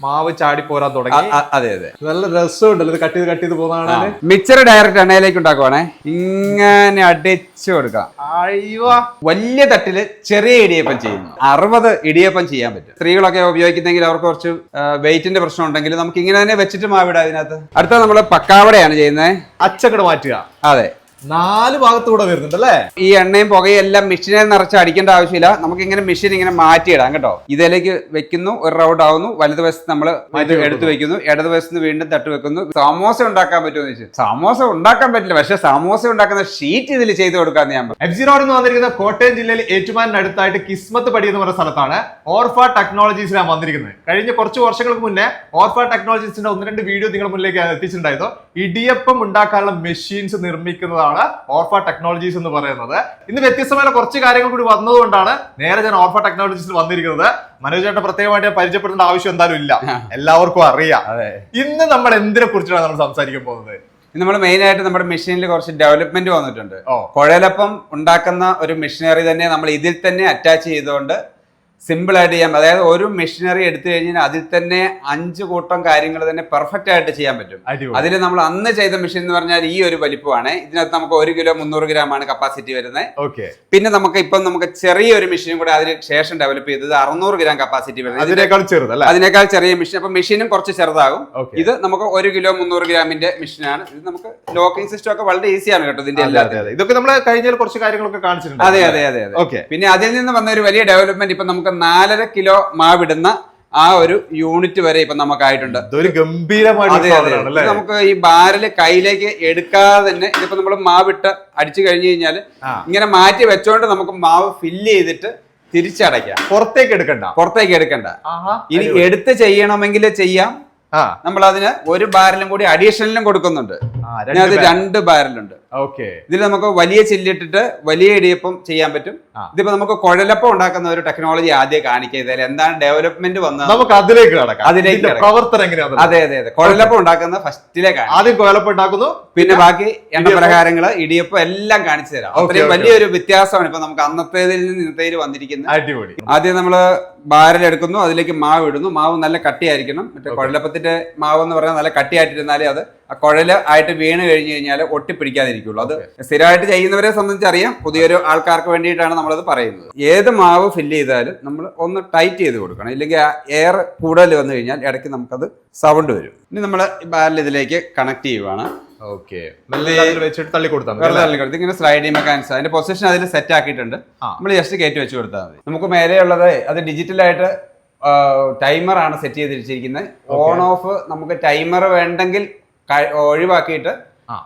മാവ് ചാടി പോരാൻ തുടങ്ങി. അതെ അതെ. നല്ല രസമുണ്ടല്ലോ ഇത് കട്ട് ചെയ്ത് കട്ട് ചെയ്ത് പോകുന്നതാണ് മിക്സർ ഡയറക്റ്റ് എണ്ണയിലേക്ക് ഉണ്ടാക്കുവാണേ. ഇങ്ങനെ അടിച്ചു കൊടുക്കാം. അയ്യോ. വലിയ തട്ടിൽ ചെറിയ ഇടിയപ്പം ചെയ്യുന്നു. അറുപത് ഇടിയപ്പം ചെയ്യാൻ പറ്റും. സ്ത്രീകളൊക്കെ ഉപയോഗിക്കുന്നെങ്കിൽ അവർക്ക് കുറച്ച് വെയിറ്റിന്റെ പ്രശ്നം ഉണ്ടെങ്കിൽ നമുക്ക് ഇങ്ങനെ തന്നെ വെച്ചിട്ട് മാവിടാം അതിനകത്ത് അടുത്ത നമ്മൾ പക്കാവടയാണ് ചെയ്യുന്നത്. അച്ചക്കട് മാറ്റുക. അതെ. നാല് ഭാഗത്തൂടെ വരുന്നുണ്ട് അല്ലേ ഈ എണ്ണയും പുകയും എല്ലാം മെഷീനെ നിറച്ച് അടിക്കേണ്ട ആവശ്യമില്ല. നമുക്ക് ഇങ്ങനെ മെഷീൻ ഇങ്ങനെ മാറ്റിയിടാം കേട്ടോ. ഇതിലേക്ക് വെക്കുന്നു ഒരു റൗണ്ട് ആവുന്നു. വലതുവശത്ത് നമ്മൾ എടുത്തു വെക്കുന്നു. ഇടതുവശത്ത് വീണ്ടും തട്ട് വെക്കുന്നു. സമോസ ഉണ്ടാക്കാൻ പറ്റുമോ എന്ന് വെച്ചാൽ സമോസ ഉണ്ടാക്കാൻ പറ്റില്ല. പക്ഷെ സമോസ ഉണ്ടാക്കുന്ന ഷീറ്റ് ഇതിൽ ചെയ്ത് കൊടുക്കാന്ന് ഞാൻ എഫ് ജി റോഡ് എന്ന് വന്നിരിക്കുന്ന കോട്ടയം ജില്ലയിൽ ഏറ്റുമാനടുത്തായിട്ട് കിസ്മത്ത് പടി എന്ന് പറയുന്ന സ്ഥലത്താണ് ഓർഫ ടെക്നോളജീസിലാണ് വന്നിരിക്കുന്നത്. കഴിഞ്ഞ കുറച്ച് വർഷങ്ങൾക്ക് മുന്നേ ഓർഫ ടെക്നോളജീസിന്റെ ഒന്ന് രണ്ട് വീഡിയോ നിങ്ങൾ മുന്നിലേക്ക് എത്തിച്ചിട്ടുണ്ടായിരുന്നു. ഇടിയപ്പം ഉണ്ടാക്കാനുള്ള മെഷീൻസ് നിർമ്മിക്കുന്നതാണ് ഓർഫ ടെക്നോളജീസ് എന്ന് പറയുന്നത്. ഇന്ന് വ്യത്യസ്തമായ കുറച്ച് കാര്യങ്ങൾ കൂടി വന്നതുകൊണ്ടാണ് നേരെ ഞാൻ ഓർഫ ടെക്നോളജീസിൽ വന്നിരിക്കുന്നത്. മനോജ് ചേട്ടൻ പ്രത്യേകമായിട്ട് പരിചയപ്പെടേണ്ട ആവശ്യം എന്തായാലും ഇല്ല. എല്ലാവർക്കും അറിയാം. ഇന്ന് നമ്മൾ എന്തിനെ കുറിച്ചാണ് നമ്മൾ സംസാരിക്കാൻ പോകുന്നത്? നമ്മൾ മെയിൻ ആയിട്ട് നമ്മുടെ മെഷീനിൽ കുറച്ച് ഡെവലപ്മെന്റ് വന്നിട്ടുണ്ട്. ഓ. കുഴലപ്പം ഉണ്ടാക്കുന്ന ഒരു മെഷീനറി തന്നെ നമ്മൾ ഇതിൽ തന്നെ അറ്റാച്ച് ചെയ്തുകൊണ്ട് സിമ്പിൾ ആയിട്ട് ചെയ്യാം അതായത് ഒരു മെഷീനറി എടുത്തു കഴിഞ്ഞാൽ അതിൽ തന്നെ അഞ്ച് കൂട്ടം കാര്യങ്ങൾ തന്നെ പെർഫെക്റ്റ് ആയിട്ട് ചെയ്യാൻ പറ്റും. അതിൽ നമ്മൾ അന്ന് ചെയ്ത മെഷീൻ എന്ന് പറഞ്ഞാൽ ഈ ഒരു വലിപ്പമാണ്. ഇതിനകത്ത് നമുക്ക് ഒരു കിലോ മുന്നൂറ് ഗ്രാം ആണ് കപ്പാസിറ്റി വരുന്നത്. ഓക്കെ പിന്നെ നമുക്ക് ഇപ്പം നമുക്ക് ചെറിയൊരു മെഷീനും കൂടെ അതിന് ശേഷം ഡെവലപ്പ് ചെയ്തത് അറുന്നൂറ് ഗ്രാം കപ്പാസിറ്റി വരുന്നത്. അതിനേക്കാൾ ചെറുതല്ല അതിനേക്കാൾ ചെറിയ മെഷീൻ അപ്പൊ മെഷീനും കുറച്ച് ചെറുതാകും. ഇത് നമുക്ക് ഒരു കിലോ മുന്നൂറ് ഗ്രാമിന്റെ മെഷീനാണ് ഇത് നമുക്ക് ലോക്കിംഗ് സിസ്റ്റം ഒക്കെ വളരെ ഈസിയാണ് കേട്ടോ ഇതിന്റെ അതെ, എല്ലാ അതെ, അതെ. ഇതൊക്കെ നമ്മൾ കഴിഞ്ഞ കുറച്ച് കാര്യങ്ങളൊക്കെ കാണിച്ചിട്ടുണ്ട്. അതെ അതെ അതെ അതെ. ഓക്കെ പിന്നെ അതിൽ നിന്ന് വന്ന ഒരു വലിയ ഡെവലപ്മെന്റ് ഇപ്പൊ നമുക്ക് നാലര കിലോ മാവിടുന്ന ആ ഒരു യൂണിറ്റ് വരെ ഇപ്പൊ നമുക്കായിട്ടുണ്ട്. അല്ലേ? നമുക്ക് ഈ ബാരൽ കയ്യിലേക്ക് എടുക്കാതെ തന്നെ ഇതിപ്പോ നമ്മൾ മാവിട്ട് അടിച്ചു കഴിഞ്ഞു കഴിഞ്ഞാൽ ഇങ്ങനെ മാറ്റി വെച്ചോണ്ട് നമുക്ക് മാവ് ഫില്ല് ചെയ്തിട്ട് തിരിച്ചടയ്ക്കാം. പുറത്തേക്ക് എടുക്കണ്ട. പുറത്തേക്ക് എടുക്കണ്ട. ഇനി എടുത്ത് ചെയ്യണമെങ്കിൽ ചെയ്യാം. നമ്മൾ അതിന് ഒരു ബാരലും കൂടി അഡീഷണലും കൊടുക്കുന്നുണ്ട്. ഇതിനകത്ത് രണ്ട് ബാരലുണ്ട് ഓക്കെ ഇതിൽ നമുക്ക് വലിയ ചില്ലിട്ടിട്ട് വലിയ ഇടിയപ്പം ചെയ്യാൻ പറ്റും. ഇതിപ്പോ നമുക്ക് കുഴലപ്പം ഉണ്ടാക്കുന്ന ഒരു ടെക്നോളജി ആദ്യം കാണിക്കുക എന്താണ് ഡെവലപ്മെന്റ് വന്നത്? നമുക്ക് അതിലേക്ക് കടക്കാം. അതിലേക്ക് പ്രവർത്തനം എങ്ങനെയാണ് അതെ അതെ അതെ. കുഴലപ്പം ഉണ്ടാക്കുന്ന ഫസ്റ്റിലേക്ക് ആദ്യം കോലപ്പെട്ടാക്കുന്നു പിന്നെ ബാക്കി എണ്ണപ്രകാരങ്ങൾ ഇടിയപ്പം. എല്ലാം കാണിച്ചു തരാം. അത്രയും. വലിയൊരു വ്യത്യാസമാണ് ഇപ്പൊ നമുക്ക് അന്നത്തേതിൽ നിന്ന് ഇന്നത്തേതിൽ വന്നിരിക്കുന്നത്. അടിപൊളി. ആദ്യം നമ്മൾ ബാരലെടുക്കുന്നു അതിലേക്ക് മാവ് ഇടുന്നു. മാവ് നല്ല കട്ടിയായിരിക്കണം. മറ്റേ കുഴലപ്പത്തിന്റെ മാവ് എന്ന് പറഞ്ഞാൽ നല്ല കട്ടിയായിട്ടിരുന്നാലേ അത് ആ കുഴൽ ആയിട്ട് വീണ് കഴിഞ്ഞു കഴിഞ്ഞാൽ ഒട്ടിപ്പിടിക്കാതിരിക്കുള്ളൂ. അത് സ്ഥിരമായിട്ട് ചെയ്യുന്നവരെ സംബന്ധിച്ച് അറിയാം പുതിയൊരു ആൾക്കാർക്ക് വേണ്ടിയിട്ടാണ് നമ്മളത് പറയുന്നത്. ഏത് മാവ് ഫില്ല് ചെയ്താലും നമ്മൾ ഒന്ന് ടൈറ്റ് ചെയ്ത് കൊടുക്കണം. ഇല്ലെങ്കിൽ എയർ കൂടുതൽ വന്നു കഴിഞ്ഞാൽ ഇടയ്ക്ക് നമുക്കത് സൗണ്ട് വരും. ഇനി നമ്മൾ ബാരൽ ഇതിലേക്ക് കണക്ട് ചെയ്യുവാണ്. ഓക്കെ വെച്ചിട്ട് തള്ളി കൊടുത്താൽ ഇങ്ങനെ സ്ലൈഡിംഗ് മെക്കാനിക്സ് അതിന്റെ പൊസിഷൻ അതിൽ സെറ്റ് ആക്കിയിട്ടുണ്ട്. നമ്മൾ ജസ്റ്റ് കയറ്റി വെച്ച് കൊടുത്താൽ മതി. നമുക്ക് മേലെയുള്ളത് അത് ഡിജിറ്റലായിട്ട് ടൈമർ ആണ് സെറ്റ് ചെയ്തിരിച്ചിരിക്കുന്നത്. ഓൺ ഓഫ് നമുക്ക് ടൈമർ വേണ്ടെങ്കിൽ ഒഴിവാക്കിയിട്ട്.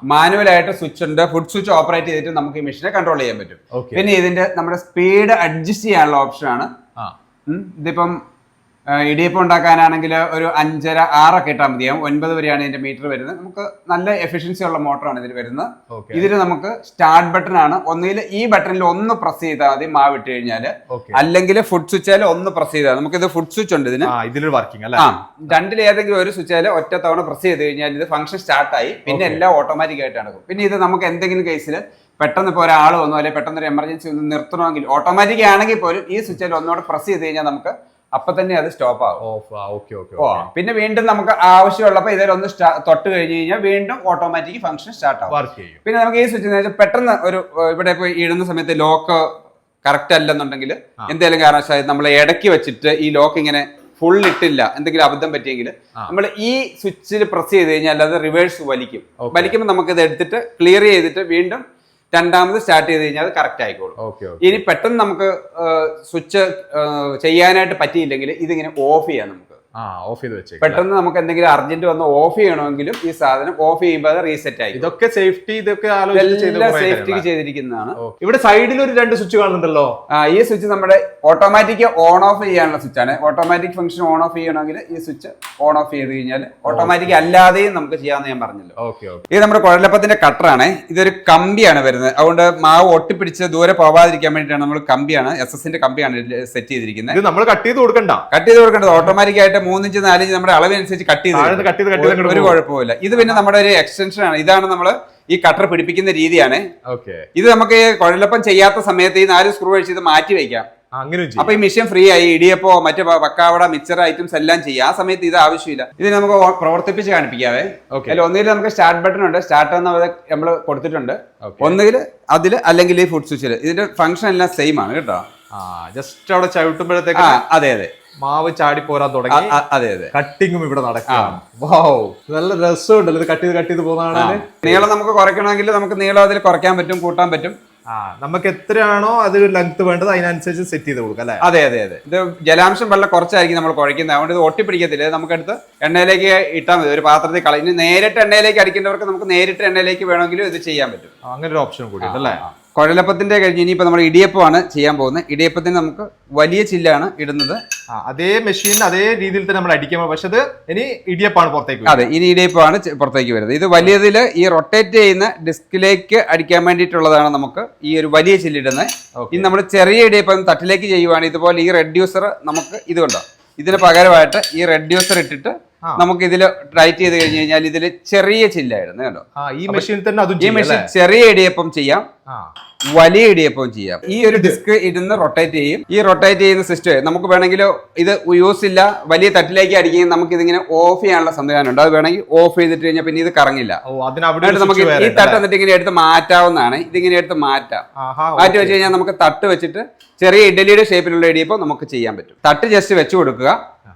മാനുവലായിട്ട് സ്വിച്ച് ഉണ്ട്. ഫുഡ് സ്വിച്ച് ഓപ്പറേറ്റ് ചെയ്തിട്ട് നമുക്ക് ഈ മെഷീനെ കൺട്രോൾ ചെയ്യാൻ പറ്റും. പിന്നെ ഇതിന്റെ നമ്മുടെ സ്പീഡ് അഡ്ജസ്റ്റ് ചെയ്യാനുള്ള ഓപ്ഷൻ ആണ്. ഇതിപ്പം ഇടിയപ്പം ഉണ്ടാക്കാനാണെങ്കിൽ ഒരു അഞ്ചര ആറൊക്കെ ഇട്ടാൽ മതിയാവും. ഒൻപത് വരെയാണ് ഇതിന്റെ മീറ്റർ വരുന്നത്. നമുക്ക് നല്ല എഫിഷ്യൻസി ഉള്ള മോട്ടറാണ് ഇതിൽ വരുന്നത്. ഇതിൽ നമുക്ക് സ്റ്റാർട്ട് ബട്ടൺ ആണ്. ഒന്നുകിൽ ഈ ബട്ടണിൽ ഒന്ന് പ്രസ് ചെയ്താൽ മതി മാവ് ഇട്ട് കഴിഞ്ഞാൽ അല്ലെങ്കിൽ ഫുഡ് സ്വിച്ചാൽ ഒന്ന് പ്രസ് ചെയ്താൽ നമുക്ക് ഇത് ഫുഡ് സ്വിച്ച് ഉണ്ട് ഇതിന്. ഇതിലൊരു വർക്കിംഗ് അല്ലേ? ആ രണ്ടിൽ ഏതെങ്കിലും ഒരു സ്വിച്ചാൽ ഒറ്റ തവണ പ്രസ് ചെയ്ത് കഴിഞ്ഞാൽ ഇത് ഫംഗ്ഷൻ സ്റ്റാർട്ടായി പിന്നെ എല്ലാം ഓട്ടോമാറ്റിക് ആയിട്ട് നടക്കും. പിന്നെ ഇത് നമുക്ക് എന്തെങ്കിലും കേസിൽ പെട്ടെന്ന് ഇപ്പോൾ ഒരാൾ വന്നു അല്ലെങ്കിൽ പെട്ടെന്ന് ഒരു എമർജൻസി ഒന്ന് നിർത്തണമെങ്കിൽ ഓട്ടോമാറ്റിക് ആണെങ്കിൽ പോലും ഈ സ്വിച്ചിൽ ഒന്നുകൂടെ പ്രസ് ചെയ്ത് കഴിഞ്ഞാൽ നമുക്ക് അപ്പൊ തന്നെ അത് സ്റ്റോപ്പ് ഓ പിന്നെ വീണ്ടും നമുക്ക് ആവശ്യമുള്ളപ്പോൾ ഇതിലൊന്ന് ഒന്ന് തൊട്ട് കഴിഞ്ഞ് കഴിഞ്ഞാൽ വീണ്ടും ഓട്ടോമാറ്റിക് ഫംഗ്ഷൻ സ്റ്റാർട്ട് ആവും. പിന്നെ നമുക്ക് ഈ സ്വിച്ച് പെട്ടെന്ന് ഒരു ഇവിടെ പോയി ഇടുന്ന സമയത്ത് ലോക്ക് കറക്റ്റ് അല്ലെന്നുണ്ടെങ്കിൽ എന്തെങ്കിലും കാരണവശാൽ നമ്മൾ ഇടയ്ക്ക് വെച്ചിട്ട് ഈ ലോക്ക് ഇങ്ങനെ ഫുൾ ഇട്ടില്ല എന്തെങ്കിലും അബദ്ധം പറ്റിയെങ്കിൽ നമ്മൾ ഈ സ്വിച്ചിൽ പ്രസ് ചെയ്ത് കഴിഞ്ഞാൽ അത് റിവേഴ്സ് വലിക്കും. വലിക്കുമ്പോൾ നമുക്ക് ഇത് എടുത്തിട്ട് ക്ലിയർ ചെയ്തിട്ട് വീണ്ടും രണ്ടാമത് സ്റ്റാർട്ട് ചെയ്ത് കഴിഞ്ഞാൽ അത് കറക്റ്റ് ആയിക്കോളും. ഇനി പെട്ടെന്ന് നമുക്ക് സ്വിച്ച് ചെയ്യാനായിട്ട് പറ്റിയില്ലെങ്കിൽ ഇതിങ്ങനെ ഓഫ് ചെയ്യാം നമുക്ക്. ആ ഓഫ് ചെയ്ത് വെച്ചേക്കും പെട്ടെന്ന് നമുക്ക് എന്തെങ്കിലും അർജന്റ് വന്ന് ഓഫ് ചെയ്യണമെങ്കിലും ഈ സാധനം ഓഫ് ചെയ്യുമ്പോൾ അത് റീസെറ്റ് ആയി. ഇതൊക്കെ സേഫ്റ്റി ഇതൊക്കെ സേഫ്റ്റി സേഫ്റ്റിക്ക് ചെയ്തിരിക്കുന്നതാണ്. ഇവിടെ സൈഡിൽ ഒരു രണ്ട് സ്വിച്ച് കാണുന്നുണ്ടല്ലോ? ആ, ഈ സ്വിച്ച് നമ്മുടെ ഓട്ടോമാറ്റിക് ഓൺ ഓഫ് ചെയ്യാനുള്ള സ്വിച്ച് ആണ്. ഓട്ടോമാറ്റിക് ഫംഗ്ഷൻ ഓൺ ഓഫ് ചെയ്യണമെങ്കിൽ ഈ സ്വിച്ച് ഓൺ ഓഫ് ചെയ്ത് കഴിഞ്ഞാൽ ഓട്ടോമാറ്റിക് അല്ലാതെയും നമുക്ക് ചെയ്യാമെന്ന് ഞാൻ പറഞ്ഞല്ലോ. ഓക്കെ ഓക്കെ ഇത് നമ്മുടെ കുഴലപ്പത്തിന്റെ കട്ടറാണ് ഇതൊരു കമ്പിയാണ് വരുന്നത്. അതുകൊണ്ട് മാവ് ഒട്ടിപ്പിടിച്ച് ദൂരെ പോവാതിരിക്കാൻ വേണ്ടിയിട്ടാണ് നമ്മൾ കമ്പിയാണ് എസ് എസിന്റെ കമ്പിയാണ് സെറ്റ് ചെയ്തിരിക്കുന്നത്. ഇത് നമ്മൾ കട്ട് ചെയ്ത് കൊടുക്കണ്ട. കട്ട് ചെയ്ത് കൊടുക്കേണ്ടത് ഓട്ടോമാറ്റിക് ആയിട്ട് മൂന്നിഞ്ച് നാലിഞ്ച് നമ്മുടെ അളവിനനുസരിച്ച് കട്ട് ചെയ്ത് കട്ട് ചെയ്ത് ഒരു. കുഴപ്പമില്ല ഇത് പിന്നെ നമ്മുടെ ഒരു എക്സ്റ്റൻഷൻ ആണ്. ഇതാണ് നമ്മൾ ഈ കട്ടർ പിടിപ്പിക്കുന്ന രീതിയാണ്. ഓക്കെ. ഇത് നമുക്ക് കുഴലപ്പം ചെയ്യാത്ത സമയത്ത് ഈ നാല് സ്ക്രൂ അഴിച്ച് ഇത് മാറ്റി ചെയ്യും. അപ്പൊ ഈ മെഷീൻ ഫ്രീ ആയി. ഇടിയപ്പോ മറ്റേ പക്കാവട മിക്സർ ഐറ്റംസ് എല്ലാം ചെയ്യാം. ആ സമയത്ത് ഇത് ആവശ്യമില്ല. ഇത് നമുക്ക് പ്രവർത്തിപ്പിച്ച് കാണിപ്പിക്കാവേ. അല്ല അതിൽ ഒന്നുകിൽ നമുക്ക് സ്റ്റാർട്ട് ബട്ടൺ ഉണ്ട്. സ്റ്റാർട്ട് എന്ന് നമ്മൾ കൊടുത്തിട്ടുണ്ട്. ഒന്നുകിൽ അതിൽ അല്ലെങ്കിൽ ഈ ഫുഡ് സ്വിച്ചിൽ ഇതിന്റെ ഫംഗ്ഷൻ എല്ലാം സെയിം ആണ് കേട്ടോ. ജസ്റ്റ് അവിടെ ചവിട്ടുമ്പോഴത്തേക്ക് അതെ അതെ. മാവ് ചാടി പോരാൻ തുടങ്ങി. അതെ അതെ. കട്ടിങ്ങും ഇവിടെ നടക്കുകയാണ്. വാവ് നല്ല രസമുണ്ടല്ലോ. ഇത് കട്ട് ചെയ്ത് കട്ട് ചെയ്ത് പോകുന്നതാണ്. നീളം നമുക്ക് കുറയ്ക്കണമെങ്കിൽ നമുക്ക് നീളം അതിൽ കുറയ്ക്കാൻ പറ്റും കൂട്ടാൻ പറ്റും. ആ നമുക്ക് എത്രയാണോ അത് ലെങ്ത് വേണ്ടത് അതിനനുസരിച്ച് സെറ്റ് ചെയ്ത് കൊടുക്കാം അല്ലേ? അതെ അതെ അതെ. ഇത് ജലാംശം വെള്ളം കുറച്ചായിരിക്കും നമ്മൾ കുഴക്കുന്നത് അതുകൊണ്ട് ഇത് ഒട്ടിപ്പിടിക്കത്തില്ല. നമുക്കെടുത്ത് എണ്ണയിലേക്ക് ഇട്ടാൽ മതി. ഒരു പാത്രത്തിൽ കളഞ്ഞ് നേരിട്ട് എണ്ണയിലേക്ക് അടിക്കേണ്ടവർക്ക് നമുക്ക് നേരിട്ട് എണ്ണയിലേക്ക് വേണമെങ്കിലും ഇത് ചെയ്യാൻ പറ്റും. അങ്ങനെ ഒരു ഓപ്ഷൻ കൂടി അല്ലേ? കുഴലപ്പത്തിന്റെ കഴിഞ്ഞ് ഇനിയിപ്പോൾ നമ്മൾ ഇടിയപ്പമാണ് ചെയ്യാൻ പോകുന്നത് ഇടിയപ്പത്തിന് നമുക്ക് വലിയ ചില്ലാണ് ഇടുന്നത് അതേ മെഷീൻ അതേ രീതിയിൽ തന്നെ നമ്മൾ അടിക്കുമ്പോൾ പക്ഷെ അത് ഇനി ഇടിയപ്പാണ് പുറത്തേക്ക്. അതെ ഇനി ഇടിയപ്പമാണ് പുറത്തേക്ക് വരുന്നത് ഇത് വലിയതിൽ ഈ റൊട്ടേറ്റ് ചെയ്യുന്ന ഡിസ്കിലേക്ക് അടിക്കാൻ വേണ്ടിയിട്ടുള്ളതാണ് നമുക്ക് ഈ ഒരു വലിയ ചില്ലിടുന്നത്. ഇനി നമ്മൾ ചെറിയ ഇടിയപ്പം തട്ടിലേക്ക് ചെയ്യുവാണെങ്കിൽ ഇതുപോലെ ഈ റെഡ്യൂസർ നമുക്ക് ഇതുകൊണ്ടോ കണ്ടോ ഇതിന് പകരമായിട്ട് ഈ റെഡ്യൂസർ ഇട്ടിട്ട്. നമുക്ക് ഇതിൽ ടൈറ്റ് ചെയ്ത് കഴിഞ്ഞ് കഴിഞ്ഞാൽ ഇതിൽ ചെറിയ ചില്ലായിരുന്നു കേട്ടോ ഈ മെഷീൻ തന്നെ അതും ഈ മെഷീൻ ചെറിയ ഇടിയപ്പം ചെയ്യാം വലിയ ഇടിയപ്പം ചെയ്യാം. ഈ ഒരു ഡിസ്ക് ഇരുന്ന് റൊട്ടേറ്റ് ചെയ്യും. ഈ റൊട്ടേറ്റ് ചെയ്യുന്ന സിസ്റ്റം നമുക്ക് വേണമെങ്കിൽ ഇത് യൂസ് ഇല്ല വലിയ തട്ടിലേക്ക് അടിക്കുകയും നമുക്ക് ഇതിങ്ങനെ ഓഫ് ചെയ്യാനുള്ള സംവിധാനം ഉണ്ട്. അത് വേണമെങ്കിൽ ഓഫ് ചെയ്തിട്ട് കഴിഞ്ഞാൽ പിന്നെ ഇത് കറങ്ങില്ല. നമുക്ക് ഈ തട്ട് എന്നിട്ട് ഇങ്ങനെ എടുത്ത് മാറ്റാവുന്നതാണ്. ഇതിങ്ങനെ എടുത്ത് മാറ്റാം. മാറ്റി. വെച്ച് കഴിഞ്ഞാൽ നമുക്ക് തട്ട് വെച്ചിട്ട് ചെറിയ ഇഡലിയുടെ ഷേപ്പിലുള്ള ഇടിയപ്പം നമുക്ക് ചെയ്യാൻ പറ്റും. തട്ട് ജസ്റ്റ് വെച്ചു കൊടുക്കുക.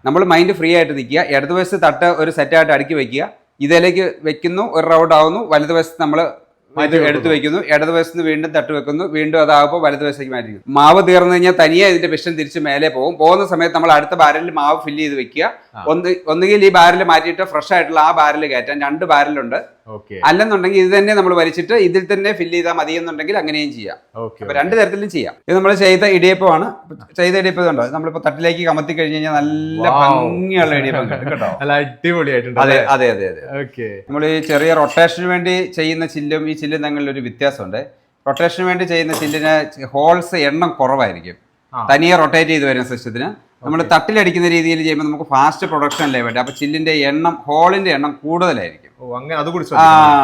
നമ്മൾ മൈൻഡ് ഫ്രീ ആയിട്ട് നിൽക്കുക. ഇടതുവശത്ത് തട്ട് ഒരു സെറ്റായിട്ട് അടുക്കി വെക്കുക. ഇതിലേക്ക് വെക്കുന്നു ഒരു റൗണ്ട് ആവുന്നു. വലതുവശത്ത് നമ്മൾ മാറ്റി എടുത്ത് വെക്കുന്നു. ഇടതുവശത്ത് വീണ്ടും തട്ട് വെക്കുന്നു. വീണ്ടും അതാകുമ്പോൾ വലതുവശത്തേക്ക് മാറ്റി. മാവ് തീർന്നു കഴിഞ്ഞാൽ തനിയെ ഇതിന്റെ പിസ്റ്റൻ തിരിച്ച് മേലെ പോകും. പോകുന്ന സമയത്ത് നമ്മൾ അടുത്ത ബാരലിൽ മാവ് ഫില്ല് ചെയ്ത് വെക്കുക. ഒന്ന് ഒന്നുകിൽ ഈ ബാരൽ മാറ്റിയിട്ട് ഫ്രഷ് ആയിട്ടുള്ള ആ ബാരൽ കയറ്റാൻ രണ്ട് ബാരലുണ്ട്. ഓക്കെ. അല്ലെന്നുണ്ടെങ്കിൽ ഇത് തന്നെ നമ്മൾ വലിച്ചിട്ട് ഇതിൽ തന്നെ ഫില്ല് ചെയ്താൽ മതി എന്നുണ്ടെങ്കിൽ അങ്ങനെയും ചെയ്യാം. അപ്പൊ രണ്ട് തരത്തിലും ചെയ്യാം. ഇത് നമ്മൾ ചെയ്ത ഇടിയപ്പമാണ്. ചെയ്ത ഇടിയപ്പം ഉണ്ടോ നമ്മളിപ്പോ തട്ടിലേക്ക് കമത്തി കഴിഞ്ഞ് കഴിഞ്ഞാൽ നല്ല ഭംഗിയുള്ള ഇടിയപ്പം കേട്ടോ. നല്ല അടിപൊളിയായിട്ടുണ്ട് അതെ അതെ അതെ അതെ നമ്മൾ ഈ ചെറിയ റൊട്ടേഷന് വേണ്ടി ചെയ്യുന്ന ചില്ലും ഈ ചില്ലും തമ്മിലൊരു വ്യത്യാസമുണ്ട്. റൊട്ടേഷന് വേണ്ടി ചെയ്യുന്ന ചില്ലിന് ഹോൾസ് എണ്ണം കുറവായിരിക്കും. തനിയെ റൊട്ടേറ്റ് ചെയ്ത് വരുന്ന സിസ്റ്റത്തിന്. നമ്മൾ തട്ടിലടിക്കുന്ന രീതിയിൽ ചെയ്യുമ്പോൾ നമുക്ക് ഫാസ്റ്റ് പ്രൊഡക്ഷൻ അല്ലേ വേണ്ടി അപ്പൊ ചില്ലിന്റെ എണ്ണം ഹോളിന്റെ എണ്ണം കൂടുതലായിരിക്കും.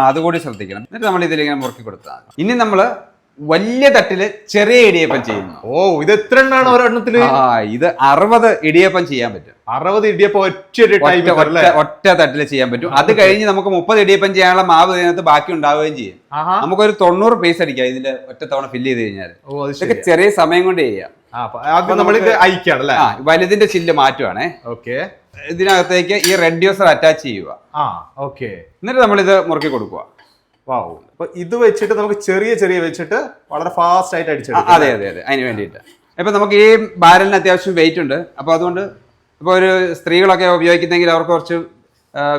അതുകൂടി ശ്രദ്ധിക്കണം. എന്നിട്ട് നമ്മൾ ഇതിലിങ്ങനെ മുറുക്കി കൊടുത്താൽ ഇനി നമ്മൾ വലിയ തട്ടിൽ ചെറിയ ഇടിയപ്പം ചെയ്യുന്നു. ഓ ഇത് എത്ര എണ്ണാണ് ഒരെണ്ണത്തിൽ ആ ഇത് അറുപത് ഇടിയപ്പം ചെയ്യാൻ പറ്റും. അറുപത് ഇടിയപ്പം ഒറ്റ ഒറ്റ തട്ടിൽ ചെയ്യാൻ പറ്റും. അത് കഴിഞ്ഞ് നമുക്ക് മുപ്പത് ഇടിയപ്പം ചെയ്യാനുള്ള മാവ് ഇതിനകത്ത് ബാക്കി ഉണ്ടാവുകയും ചെയ്യും. നമുക്കൊരു തൊണ്ണൂറ് പീസ് അടിക്കാം ഇതിന്റെ ഒറ്റ തവണ ഫില്ല് ചെയ്ത് കഴിഞ്ഞാൽ ഇതൊക്കെ ചെറിയ സമയം കൊണ്ട് ചെയ്യാം. വലുതിന്റെ ചില്ല് മാറ്റുവാണേ. ഓക്കെ. ഇതിനകത്തേക്ക് ഈ റെഡ്യൂസർ അറ്റാച്ച് ചെയ്യുക. എന്നിട്ട് നമ്മളിത് മുറുക്കി കൊടുക്കുക. വാവ് അപ്പൊ ഇത് വെച്ചിട്ട് നമുക്ക് ചെറിയ ചെറിയ വെച്ചിട്ട് വളരെ ഫാസ്റ്റ് ആയിട്ട് അടിച്ചു അടിച്ചെടുക്കാം അതെ അതെ അതെ. അതിന് വേണ്ടിയിട്ട്. ഇപ്പൊ നമുക്ക് ഈ ബാരലിന് അത്യാവശ്യം വെയിറ്റ് ഉണ്ട്. അപ്പൊ അതുകൊണ്ട് ഇപ്പൊ ഒരു സ്ത്രീകളൊക്കെ ഉപയോഗിക്കുന്നെങ്കിൽ അവർക്ക് കുറച്ച്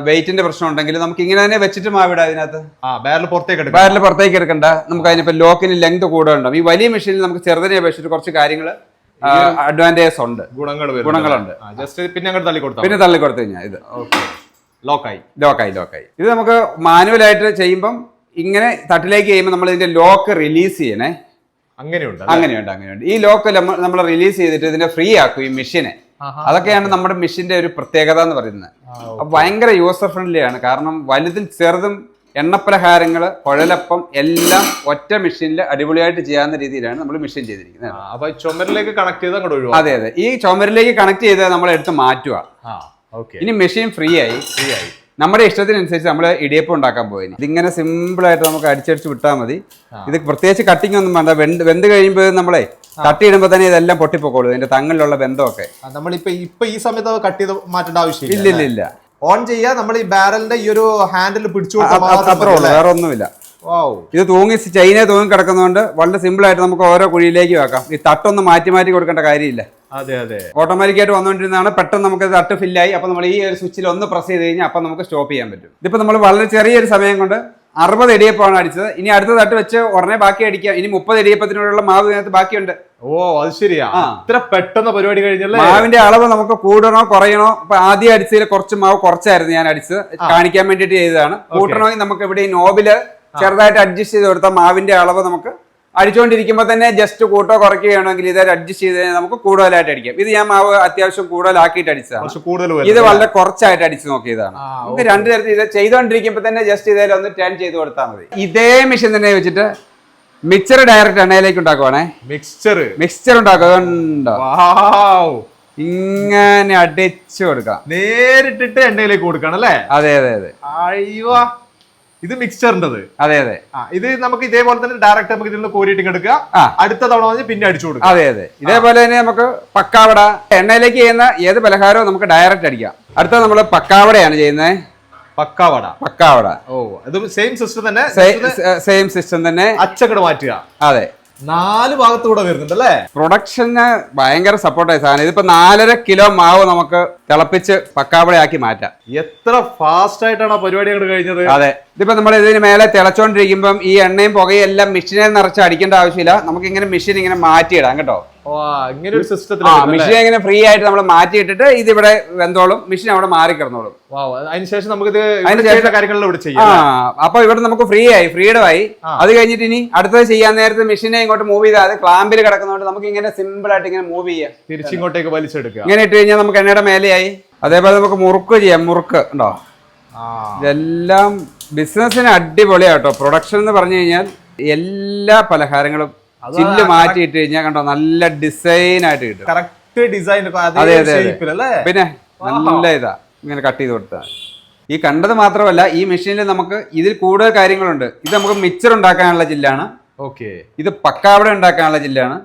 വെയിറ്റിന്റെ പ്രശ്നം ഉണ്ടെങ്കിൽ നമുക്ക് ഇങ്ങനെ തന്നെ വെച്ചിട്ട് മാവിടാം അതിനകത്ത്. ആ ബാരൽ പുറത്തേക്ക് എടുക്കാം. ബാരൽ പുറത്തേക്ക് എടുക്കണ്ട. നമുക്ക് അതിനിപ്പോ ലോക്കിന് ലെങ്ത് കൂടുതലുണ്ടാവും ഈ വലിയ മെഷീനിൽ നമുക്ക് ചെറുതിനെ അപേക്ഷിച്ചിട്ട് കുറച്ച് കാര്യങ്ങൾ അഡ്വാന്റേജ് ഉണ്ട്. ഗുണങ്ങൾ ഗുണങ്ങളുണ്ട്. ജസ്റ്റ് പിന്നെ അങ്ങോട്ട് തള്ളി കൊടുത്തു പിന്നെ തള്ളി കൊടുത്തു കഴിഞ്ഞാൽ ഇത്. ഓക്കെ ലോക്കായി ലോക്കായി ലോക്കായി ഇത് നമുക്ക് മാനുവലായിട്ട് ചെയ്യുമ്പം ഇങ്ങനെ തട്ടിലേക്ക് ചെയ്യുമ്പോൾ നമ്മൾ ഇതിന്റെ ലോക്ക് റിലീസ് ചെയ്യണേ. അങ്ങനെയുണ്ട് അങ്ങനെയുണ്ട് അങ്ങനെയുണ്ട്. ഈ ലോക്ക് നമ്മൾ റിലീസ് ചെയ്തിട്ട് ഇതിനെ ഫ്രീ ആക്കും ഈ മെഷീനെ അതൊക്കെയാണ് നമ്മുടെ മെഷീന്റെ ഒരു പ്രത്യേകത എന്ന് പറയുന്നത്. അപ്പൊ ഭയങ്കര യൂസർ ഫ്രണ്ട്ലി ആണ്. കാരണം വലുതും ചെറുതും എണ്ണപ്പലഹാരങ്ങൾ കുഴലപ്പം എല്ലാം ഒറ്റ മെഷീനിൽ അടിപൊളിയായിട്ട് ചെയ്യാവുന്ന രീതിയിലാണ് നമ്മൾ മെഷീൻ ചെയ്തിരിക്കുന്നത്. അപ്പൊ ചുമരിലേക്ക് കണക്ട് ചെയ്ത് അങ്ങോട്ട് അതെ അതെ. ഈ ചുമരിലേക്ക് കണക്ട് ചെയ്ത് നമ്മൾ എടുത്ത് മാറ്റുക ഇനി മെഷീൻ ഫ്രീ ആയി. ഫ്രീ ആയി. നമ്മുടെ ഇഷ്ടത്തിനനുസരിച്ച് നമ്മൾ ഇടിയപ്പം ഉണ്ടാക്കാൻ പോയത് ഇതിങ്ങനെ സിമ്പിൾ ആയിട്ട് നമുക്ക് അടിച്ചടിച്ച് വിട്ടാൽ മതി. ഇത് പ്രത്യേകിച്ച് കട്ടിങ് ഒന്നും വേണ്ട. വെന്ത് വെന്ത് കഴിയുമ്പോൾ നമ്മളെ തട്ടിയിടുമ്പോൾ തന്നെ ഇതെല്ലാം പൊട്ടിപ്പോക്കോളൂ. ഇതിന്റെ തങ്ങളിലുള്ള ബന്ധമൊക്കെ. നമ്മളിപ്പോൾ നമ്മളിപ്പോ ഇപ്പൊ ഈ സമയത്ത് കട്ട് ചെയ്ത് മാറ്റേണ്ട ആവശ്യം ഇല്ല ഇല്ല ഇല്ല. ഓൺ ചെയ്യാ നമ്മൾ ഈ ബാരലിന്റെ ഈ ഒരു ഹാൻഡിൽ പിടിച്ചു അത്രേ ഉള്ളൂ. വേറെ ഒന്നുമില്ല. ഇത് തൂങ്ങി ചൈനയെ തൂങ്ങി കിടക്കുന്നതുകൊണ്ട് വളരെ സിമ്പിൾ ആയിട്ട് നമുക്ക് ഓരോ കുഴിയിലേക്ക് വെക്കാം. ഈ തട്ടൊന്നും മാറ്റി മാറ്റി കൊടുക്കേണ്ട കാര്യമില്ല. അതെ അതെ. ഓട്ടോമാറ്റിക് ആയിട്ട് വന്നുകൊണ്ടിരുന്നതാണ്. പെട്ടെന്ന് നമുക്ക് തട്ട് ഫില്ലായി അപ്പൊ നമ്മൾ ഈ ഒരു സ്വിച്ചിൽ ഒന്ന് പ്രസ് ചെയ്ത് കഴിഞ്ഞാൽ അപ്പൊ നമുക്ക് സ്റ്റോപ്പ് ചെയ്യാൻ പറ്റും. ഇതിപ്പോ നമ്മൾ വളരെ ചെറിയൊരു സമയം കൊണ്ട് അറുപത് ഇടിയപ്പമാണ് അടിച്ചത്. ഇനി അടുത്ത തട്ട് വെച്ച് ഉടനെ ബാക്കി അടിക്കാം. ഇനി മുപ്പത് ഇടിയപ്പത്തിനോടുള്ള മാവ് ഇതിനകത്ത് ബാക്കിയുണ്ട്. ഓ അത് ശരിയാ. ഇത്ര പെട്ടെന്ന് പരിപാടി കഴിഞ്ഞല്ലേ? മാവിന്റെ അളവ് നമുക്ക് കൂടണോ കുറയണോ? ഇപ്പൊ ആദ്യം അടിച്ചതിൽ കുറച്ച് മാവ് കുറച്ചായിരുന്നു ഞാൻ അടിച്ചത്. കാണിക്കാൻ വേണ്ടിയിട്ട് ചെയ്തതാണ്. കൂട്ടണമെങ്കിൽ നമുക്ക് ഇവിടെ ഈ നോബിൽ ചെറുതായിട്ട് അഡ്ജസ്റ്റ് ചെയ്ത് കൊടുത്താൽ മാവിന്റെ അളവ് നമുക്ക് അടിച്ചുകൊണ്ടിരിക്കുമ്പോൾ തന്നെ ജസ്റ്റ് കൂട്ടോ കുറയ്ക്കുകയാണെങ്കിൽ ഇത് അഡ്ജസ്റ്റ് ചെയ്ത് കഴിഞ്ഞാൽ നമുക്ക് കൂടുതലായിട്ട് അടിക്കാം. ഇത് ഞാൻ മാവ് അത്യാവശ്യം കൂടുതലാക്കിയിട്ട് അടിച്ചതാണ്. കുറച്ച് കൂടുതൽ ഇത് വളരെ കുറച്ചായിട്ട് അടിച്ചു നോക്കിയതാണ്. നമുക്ക് രണ്ടു തരത്തിൽ ഇത് ചെയ്തുകൊണ്ടിരിക്കുമ്പോൾ തന്നെ ജസ്റ്റ് ഇതേലും ഒന്ന് ടേൺ ചെയ്ത് കൊടുത്താൽ മതി. ഇതേ മെഷീൻ തന്നെ വെച്ചിട്ട് മിക്സർ ഡയറക്റ്റ് എണ്ണയിലേക്ക് ഉണ്ടാക്കുവാണേ. മിക്സ്ചർ മിക്സ്ചർ ഉണ്ടാക്കുന്നുണ്ടോ വാവ് ഇങ്ങനെ അടിച്ചു കൊടുക്കാം നേരിട്ടിട്ട് എണ്ണയിലേക്ക് കൊടുക്കണം അല്ലേ? അതെ അതെ അതെ. അയ്യോ. ഇത് മിക്സ്ചറിന്റെത് അതെ അതെ. ഇത് നമുക്ക് ഇതേപോലെ തന്നെ ഡയറക്റ്റ് നമുക്ക് ഇതിൽ നിന്ന് കോരിയിട്ട് എടുക്കുക അടുത്ത തവണ വന്ന് പിന്നെ അടിച്ചു കൊടുക്കുക അതെ അതെ. ഇതേപോലെ തന്നെ നമുക്ക് പക്കാവട എണ്ണയിലേക്ക് ചെയ്യുന്ന ഏത് പലഹാരവും നമുക്ക് ഡയറക്റ്റ് അടിക്കാം. അടുത്ത നമ്മൾ പക്കാവടയാണ് ചെയ്യുന്നത് പക്കാവട. പക്കാവട. ഓ ഇത് സെയിം സിസ്റ്റം തന്നെ. സെയിം സിസ്റ്റം തന്നെ. അച്ചക്കട് മാറ്റുക. അതെ. നാല് ഭാഗത്തൂടെ വരുന്നുണ്ട് അല്ലേ പ്രൊഡക്ഷന് ഭയങ്കര സപ്പോർട്ടായി സാധനം. ഇതിപ്പോ നാലര കിലോ മാവ് നമുക്ക് തിളപ്പിച്ച് പക്കാവടയാക്കി മാറ്റാം. എത്ര ഫാസ്റ്റ് ആയിട്ടാണ് ആ പരിപാടി അങ്ങോട്ട് കഴിഞ്ഞത്? അതെ. ഇതിപ്പോ നമ്മൾ ഇതിന് മേലെ തിളച്ചോണ്ടിരിക്കുമ്പം ഈ എണ്ണയും പുകയും എല്ലാം മെഷീനിൽ നിറച്ച് അടിക്കേണ്ട ആവശ്യമില്ല. നമുക്ക് ഇങ്ങനെ മെഷീൻ ഇങ്ങനെ മാറ്റിയിടാം കേട്ടോ. ഇങ്ങനെ ഒരു ആ സിസ്റ്റത്തിൽ മെഷീൻ ഇങ്ങനെ ഫ്രീ ആയിട്ട് നമ്മൾ മാറ്റിയിട്ടിട്ട് ഇത് ഇവിടെ വെന്തോളും മെഷീൻ അവിടെ മാറി കിടന്നോളും അതിനുശേഷം നമുക്ക് ഇവിടെ ആ ചെയ്യാം അപ്പൊ ഇവിടെ നമുക്ക് ഫ്രീ ആയി ഫ്രീഡം ആയി. അത് കഴിഞ്ഞിട്ട് ഇനി അടുത്തത് ചെയ്യാൻ നേരത്തെ മെഷീനെ ഇങ്ങോട്ട് മൂവ് ചെയ്താൽ ക്ലാമ്പിൽ കിടക്കുന്നതുകൊണ്ട് നമുക്ക് ഇങ്ങനെ സിമ്പിൾ ആയിട്ട് ഇങ്ങനെ മൂവ് ചെയ്യാം. തിരിച്ചിങ്ങോട്ടേക്ക് വലിച്ചെടുക്കുക. ഇങ്ങനെ ഇട്ട് കഴിഞ്ഞാൽ നമുക്ക് എണ്ണയുടെ മേലെയായി. അതേപോലെ നമുക്ക് മുറുക്ക് ചെയ്യാം മുറുക്ക്. ഉണ്ടോ? ഇതെല്ലാം ബിസിനസ്സിന് അടിപൊളിയാട്ടോ. പ്രൊഡക്ഷൻ എന്ന് പറഞ്ഞു കഴിഞ്ഞാൽ എല്ലാ പലഹാരങ്ങളും ചില്ല് മാറ്റിയിട്ട് കഴിഞ്ഞാൽ കണ്ടോ നല്ല ഡിസൈൻ ആയിട്ട് കിട്ടും. കറക്റ്റ് ഡിസൈൻ അതെ, അതേ പിന്നെ നല്ല ഇതാ ഇങ്ങനെ കട്ട് ചെയ്ത് കൊടുത്താൽ ഈ കണ്ടത് മാത്രമല്ല ഈ മെഷീനിൽ നമുക്ക് ഇതിൽ കൂടുതൽ കാര്യങ്ങളുണ്ട്. ഇത് നമുക്ക് മിക്സർ ഉണ്ടാക്കാനുള്ള ചില്ലാണ്. ഓക്കെ. ഇത് പക്കാവട ഉണ്ടാക്കാനുള്ള ചില്ലാണ്.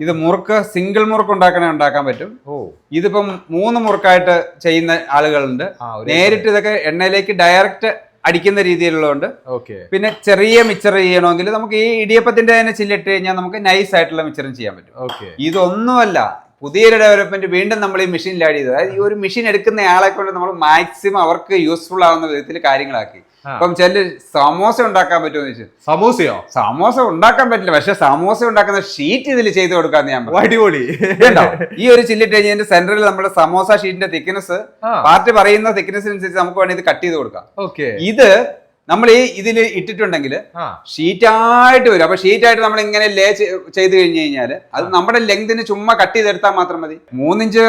ഇത് മുറുക്ക് സിംഗിൾ മുറുക്ക് ഉണ്ടാക്കണേ ഉണ്ടാക്കാൻ പറ്റും. ഓ. ഇതിപ്പം മൂന്ന് മുറുക്കായിട്ട് ചെയ്യുന്ന ആളുകളുണ്ട്. നേരിട്ട് ഇതൊക്കെ എണ്ണയിലേക്ക് ഡയറക്റ്റ് അടിക്കുന്ന രീതിയിലുള്ളതുണ്ട് ഓക്കെ. പിന്നെ ചെറിയ മിച്ചർ ചെയ്യണമെങ്കിൽ നമുക്ക് ഈ ഇടിയപ്പത്തിന്റെ തന്നെ ചില്ലിട്ട് കഴിഞ്ഞാൽ നമുക്ക് നൈസ് ആയിട്ടുള്ള മിച്ചറും ചെയ്യാൻ പറ്റും. ഓക്കെ. ഇതൊന്നുമല്ല പുതിയൊരു ഡെവലപ്മെന്റ് വീണ്ടും നമ്മൾ ഈ മെഷീനിൽ ആഡ് ചെയ്തത് അതായത് ഈ ഒരു മെഷീൻ എടുക്കുന്ന ആളെ കൊണ്ട് നമ്മൾ മാക്സിമം അവർക്ക് യൂസ്ഫുൾ ആവുന്ന വിധത്തിൽ കാര്യങ്ങളാക്കി. അപ്പം ചില സമോസ ഉണ്ടാക്കാൻ പറ്റുമെന്ന് വെച്ചാൽ സമോസയോ? സമോസ ഉണ്ടാക്കാൻ പറ്റില്ല. പക്ഷെ സമോസ ഉണ്ടാക്കുന്ന ഷീറ്റ് ഇതിൽ ചെയ്ത് കൊടുക്കാന്ന് ഞാൻ അടിപൊളി? ഈ ഒരു ചില്ലിട്ട് കഴിഞ്ഞതിന്റെ സെന്ററിൽ നമ്മുടെ സമോസ ഷീറ്റിന്റെ തിക്നെസ്. പാർട്ടി പറയുന്ന തിക്നെസ്സിനനുസരിച്ച് നമുക്ക് വേണമെങ്കിൽ ഇത് കട്ട് ചെയ്ത് കൊടുക്കാം. ഓക്കെ. ഇത് നമ്മൾ ഈ ഇതിൽ ഇട്ടിട്ടുണ്ടെങ്കിൽ ഷീറ്റ് ഷീറ്റായിട്ട് വരും. അപ്പൊ ഷീറ്റായിട്ട് നമ്മൾ ഇങ്ങനെ ലേ ചെയ്ത് കഴിഞ്ഞു കഴിഞ്ഞാൽ അത് നമ്മുടെ ലെങ്തിന് ചുമ്മാ കട്ട് ചെയ്തെടുത്താൽ മാത്രം മതി. മൂന്നിഞ്ച്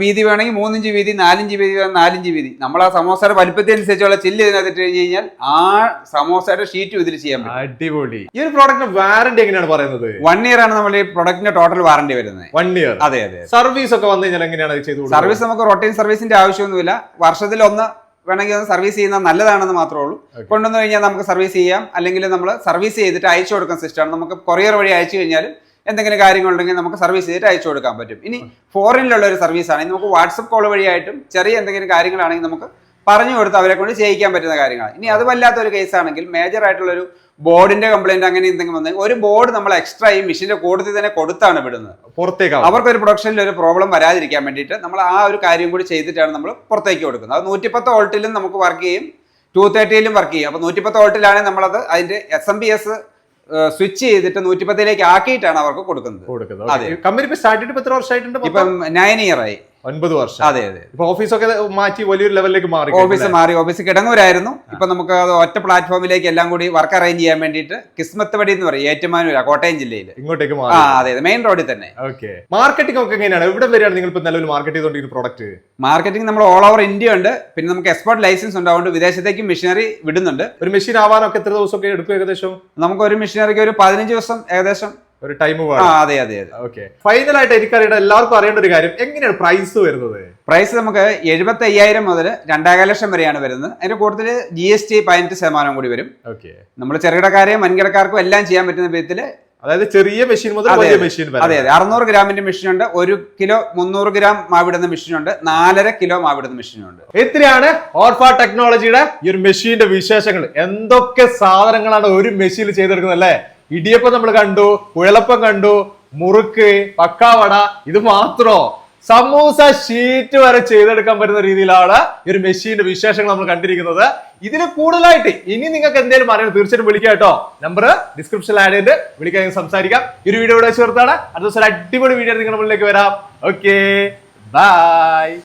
വീതി വേണമെങ്കിൽ മൂന്നിഞ്ച് വീതി നാലിഞ്ച് വീതി വേണം നാലിഞ്ച് വീതി. നമ്മൾ ആ സമോസയുടെ വലിപ്പത്തിനനുസരിച്ചുള്ള ചില്ല് ഇതിനകത്ത് ഇട്ട് കഴിഞ്ഞ് കഴിഞ്ഞാൽ ആ സമോസയുടെ ഷീറ്റ് ഇതിൽ ചെയ്യാൻ പറ്റും. അടിപൊളി. ഈ ഒരു പ്രോഡക്റ്റ് വാറന്റി എങ്ങനെയാണ് പറയുന്നത്? വൺ ഇയർ ആണ് നമ്മൾ ഈ പ്രോഡക്റ്റിന്റെ ടോട്ടൽ വാറന്റി വരുന്നത്. വൺ ഇയർ അതെ അതെ സർവീസ് ഒക്കെ വന്നു കഴിഞ്ഞാൽ എങ്ങനെയാണ് സർവീസ് നമുക്ക് റൊട്ടീൻ സർവീസിന്റെ ആവശ്യമൊന്നുമില്ല. വർഷത്തിൽ ഒന്ന് വേണമെങ്കിൽ ഒന്ന് സർവീസ് ചെയ്യുന്നത് നല്ലതാണെന്ന് മാത്രമേ ഉള്ളൂ. കൊണ്ടുവന്നു കഴിഞ്ഞാൽ നമുക്ക് സർവീസ് ചെയ്യാം. അല്ലെങ്കിൽ നമ്മൾ സർവീസ് ചെയ്തിട്ട് അയച്ചു കൊടുക്കുന്ന സിസ്റ്റമാണ് നമുക്ക് കൊറിയർ വഴി അയച്ചു കഴിഞ്ഞാൽ എന്തെങ്കിലും കാര്യങ്ങളുണ്ടെങ്കിൽ നമുക്ക് സർവീസ് ചെയ്തിട്ട് അയച്ചു കൊടുക്കാൻ പറ്റും. ഇനി ഫോറിനിലുള്ള ഒരു സർവീസ് ആണെങ്കിൽ നമുക്ക് വാട്സപ്പ് കോൾ വഴിയായിട്ടും ചെറിയ എന്തെങ്കിലും കാര്യങ്ങളാണെങ്കിൽ നമുക്ക് പറഞ്ഞു കൊടുത്ത് അവരെ കൊണ്ട് ചെയ്യിക്കാൻ പറ്റുന്ന കാര്യങ്ങളാണ്. ഇനി അത് വല്ലാത്ത ഒരു കേസ് ആണെങ്കിൽ മേജർ ആയിട്ടുള്ള ഒരു ബോർഡിന്റെ കംപ്ലൈന്റ് അങ്ങനെ എന്തെങ്കിലും വന്നെങ്കിൽ ഒരു ബോർഡ് നമ്മൾ എക്സ്ട്രാ ഈ മെഷീന്റെ കൂടുതൽ തന്നെ കൊടുത്താണ് വിടുന്നത്. പുറത്തേക്ക് അവർക്ക് ഒരു പ്രൊഡക്ഷനിൽ ഒരു പ്രോബ്ലം വരാതിരിക്കാൻ വേണ്ടിയിട്ട് നമ്മൾ ആ ഒരു കാര്യം കൂടി ചെയ്തിട്ടാണ് നമ്മൾ പുറത്തേക്ക് കൊടുക്കുന്നത്. അത് നൂറ്റിപ്പത്ത് വോൾട്ടിലും നമുക്ക് വർക്ക് ചെയ്യും. ടു തേർട്ടിയിലും വർക്ക് ചെയ്യും. അപ്പോൾ നൂറ്റിപ്പത്ത് വോൾട്ടിലാണെങ്കിൽ നമ്മളത് അതിന്റെ S M P S switch ചെയ്തിട്ട് നൂറ്റിപ്പത്തിലേക്ക് ആക്കിയിട്ടാണ് അവർക്ക് കൊടുക്കുന്നത്. കൊടുക്കുന്നത്. കമ്പനി സ്റ്റാർട്ട് ചെയ്തിട്ട് വർഷമായിട്ടുണ്ട്? ഇപ്പം നയൻ ഇയർ ആയി. ഒൻപത് വർഷം. അതെ അതെ ഇപ്പൊ ഓഫീസൊക്കെ മാറ്റി വലിയൊരു ലെവലിലേക്ക് മാറി ഓഫീസ് മാറി ഓഫീസ് കിടങ്ങൂരായിരുന്നു. ഇപ്പൊ നമുക്ക് അത് ഒറ്റ പ്ലാറ്റ്ഫോമിലേക്ക് എല്ലാം കൂടി വർക്ക് അറേഞ്ച് ചെയ്യാൻ വേണ്ടിയിട്ട് കിസ്മത്ത് വടി എന്ന് പറയും ഏറ്റുമാനൂര കോട്ടയം ജില്ലയിൽ ഇങ്ങോട്ടേക്ക് മാറി. ആ അതെ മെയിൻ റോഡിൽ തന്നെ. ഓക്കെ. മാർക്കറ്റിംഗ് ഒക്കെ എങ്ങനെയാണ്? ഇവിടെ വരെയാണ് നിങ്ങൾ ഇപ്പൊ നല്ലൊരു മാർക്കറ്റ് ചെയ്തുകൊണ്ടിരിക്കുന്ന പ്രോഡക്റ്റ് മാർക്കറ്റിംഗ് നമ്മൾ ഓൾ ഓവർ ഇന്ത്യ ഉണ്ട്. പിന്നെ നമുക്ക് എക്സ്പോർട്ട് ലൈസൻസ് ഉണ്ട്. അതുകൊണ്ട് വിദേശത്തേക്ക് മെഷീനറി വിടുന്നുണ്ട്. ഒരു മെഷീൻ ആവാനൊക്കെ എത്ര ദിവസമൊക്കെ എടുക്കും ഏകദേശം? നമുക്ക് ഒരു മെഷീനറിക്ക് ഒരു പതിനഞ്ച് ദിവസം ഏകദേശം ഒരു ടൈം അതെ അതെ അതെ. ഓക്കെ ഫൈനലായിട്ട് എനിക്കറിയേണ്ട എല്ലാവർക്കും അറിയേണ്ട ഒരു കാര്യം എങ്ങനെയാണ് പ്രൈസ് വരുന്നത്? പ്രൈസ് നമുക്ക് എഴുപത്തി അയ്യായിരം മുതൽ രണ്ടേകാൽ ലക്ഷം വരെയാണ് വരുന്നത്. അതിന്റെ കൂടുതൽ ജി എസ് ടി പതിനെട്ട് ശതമാനം കൂടി വരും. ഓക്കെ നമ്മൾ ചെറുകിടക്കാരെയും വൻകിടക്കാർക്കും എല്ലാം ചെയ്യാൻ പറ്റുന്ന വിധത്തിൽ അതായത് ചെറിയ മെഷീൻ മുതൽ അതെ, വലിയ അതെ. മെഷീൻ അതെ വരെ. അതെ അറുന്നൂറ് ഗ്രാമിന്റെ മെഷീനുണ്ട് ഒരു കിലോ മുന്നൂറ് ഗ്രാം മാവിടുന്ന മെഷീനുണ്ട് നാലര കിലോ മാവിടുന്ന മെഷീനുണ്ട് എത്രയാണ് ഓർഫ ടെക്നോളജിയുടെ ഈ ഒരു മെഷീന്റെ വിശേഷങ്ങൾ? എന്തൊക്കെ സാധനങ്ങളാണ് ഒരു മെഷീനിൽ ചെയ്തെടുക്കുന്നത് അല്ലേ? ഇടിയപ്പം നമ്മൾ കണ്ടു കുഴലപ്പം കണ്ടു മുറുക്ക് പക്കാവട ഇത് മാത്രോ. സമൂസ ഷീറ്റ് വരെ ചെയ്തെടുക്കാൻ പറ്റുന്ന രീതിയിലാണ് ഈ ഒരു മെഷീന്റെ വിശേഷങ്ങൾ നമ്മൾ കണ്ടിരിക്കുന്നത്. ഇതിന് കൂടുതലായിട്ട് ഇനി നിങ്ങൾക്ക് എന്തെങ്കിലും അറിയണം തീർച്ചയായിട്ടും വിളിക്കാം കേട്ടോ. നമ്പർ ഡിസ്ക്രിപ്ഷനിൽ ആഡ് ചെയ്ത് വിളിക്കാൻ സംസാരിക്കാം. ഈ ഒരു വീഡിയോ ഇവിടെ ചേർത്താണ് അടുത്ത ദിവസം അടിപൊളി വീഡിയോ നിങ്ങളുടെ മുന്നിലേക്ക് വരാം. Okay bye